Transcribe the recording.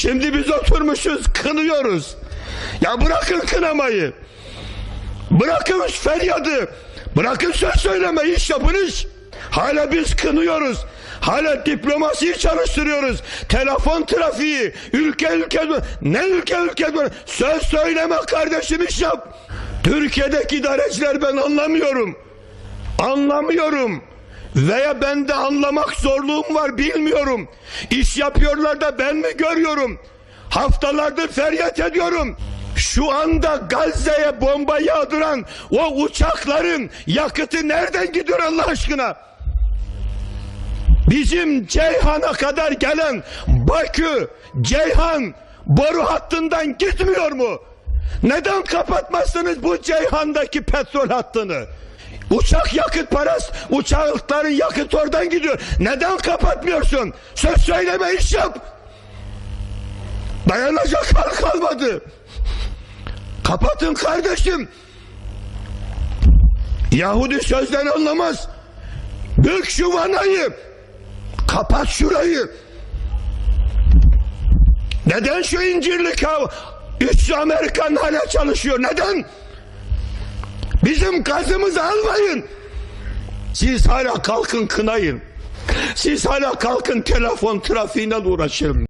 Şimdi biz oturmuşuz kınıyoruz. Ya bırakın kınamayı. Bırakın feryadı. Bırakın söz söyleme iş yapın iş. Hala biz kınıyoruz. Hala diplomasiyi çalıştırıyoruz. Telefon trafiği, ülke ülke ne ülke ülke söz söyleme kardeşim iş yap. Türkiye'deki idareciler ben anlamıyorum. Anlamıyorum. Veya bende anlamak zorluğum var bilmiyorum. İş yapıyorlar da ben mi görüyorum? Haftalardır feryat ediyorum. Şu anda Gazze'ye bomba yağdıran o uçakların yakıtı nereden gidiyor Allah aşkına? Bizim Ceyhan'a kadar gelen Bakü, Ceyhan boru hattından gitmiyor mu? Neden kapatmazsınız bu Ceyhan'daki petrol hattını? Uçak yakıt parası, uçakların yakıt oradan gidiyor. Neden kapatmıyorsun? Söz söyleme iş yap. Dayanacak hal kalmadı. Kapatın kardeşim. Yahudi sözden anlamaz. Bük şu vanayı. Kapat şurayı. Neden şu incirlik? Üç Amerikan hala çalışıyor. Neden? Bizim gazımızı almayın. Siz hala kalkın kınayın. Siz hala kalkın telefon trafiğinden uğraşın.